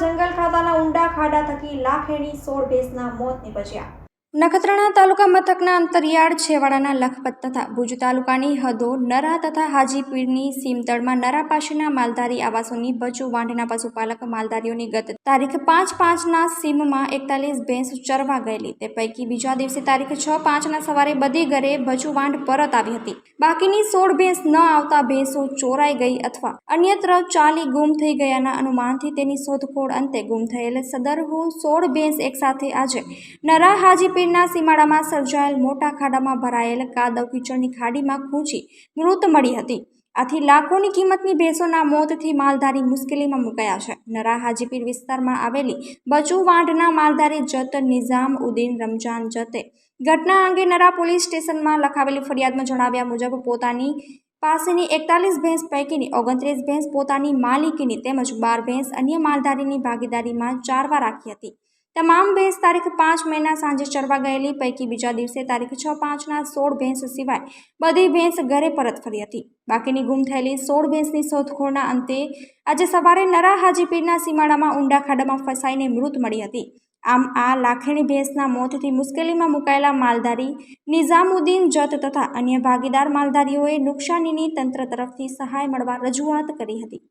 જંગલ ખાતાના ઊંડા ખાડા થકી લાખેણી સોળ ભેંસના મોત નિપજ્યા. નખત્રાણા તાલુકા મથકના અંતરિયાળ છેવાડાના લખપત તથા ભુજ તાલુકાની હદો નરા તથા હાજીપીરની સીમતળમાં નરા પાસેના માલધારી આવાસોની ભજુ વાંઢના પશુપાલક માલધારીઓની ગત તારીખ પાંચ પાંચના સીમમાં એકતાલીસ ભેંસ ચરવા ગયેલી. તે પૈકી બીજા દિવસે તારીખ છ પાંચના સવારે બધી ઘરે ભજુ વાંઢ પરત આવી હતી. બાકીની સોળ ભેંસ ન આવતા ભેંસો ચોરાઈ ગઈ અથવા અન્યત્ર ચાલી ગુમ થઈ ગયાના અનુમાનથી તેની શોધખોળ અંતે ગુમ થયેલ સદરહુ સોળ ભેંસ એકસાથે આજે નરા હાજીપીરના સીમાડામાં સર્જાયેલ મોટા ખાડામાં ભરાયેલ કાદવ કીચડની ખાડીમાં ખૂંચી મૃત મળી હતી. આથી લાખોની કિંમતની ભેંસોના મોતથી માલધારી મુશ્કેલીમાં મુકાયા છે. નરા હાજીપીર વિસ્તારમાં આવેલી બચુ વાંઢના માલધારી જત નિઝામ ઉદ્દીન રમજાન જતે ઘટના અંગે નરા પોલીસ સ્ટેશનમાં લખાવેલી ફરિયાદમાં જણાવ્યા મુજબ પોતાની પાસેની એકતાલીસ ભેંસ પૈકીની ઓગણત્રીસ ભેંસ પોતાની માલિકીની તેમજ બાર ભેંસ અન્ય માલધારીની ભાગીદારીમાં ચારવા રાખી હતી. તમામ ભેંસ તારીખ પાંચ મેના સાંજે ચરવા ગયેલી, પૈકી બીજા દિવસે તારીખ છ પાંચના સોળ ભેંસ સિવાય બધી ભેંસ ઘરે પરત ફરી હતી. બાકીની ગુમ થયેલી સોળ ભેંસની શોધખોળના અંતે આજે સવારે નરા હાજીપીરના સીમાડામાં ઊંડા ખાડામાં ફસાઈને મૃત મળી હતી. આમ આ લાખેણી ભેંસના મોતથી મુશ્કેલીમાં મુકાયેલા માલધારી નિઝામુદ્દીન જત તથા અન્ય ભાગીદાર માલધારીઓએ નુકસાનીની તંત્ર તરફથી સહાય મળવા રજૂઆત કરી હતી.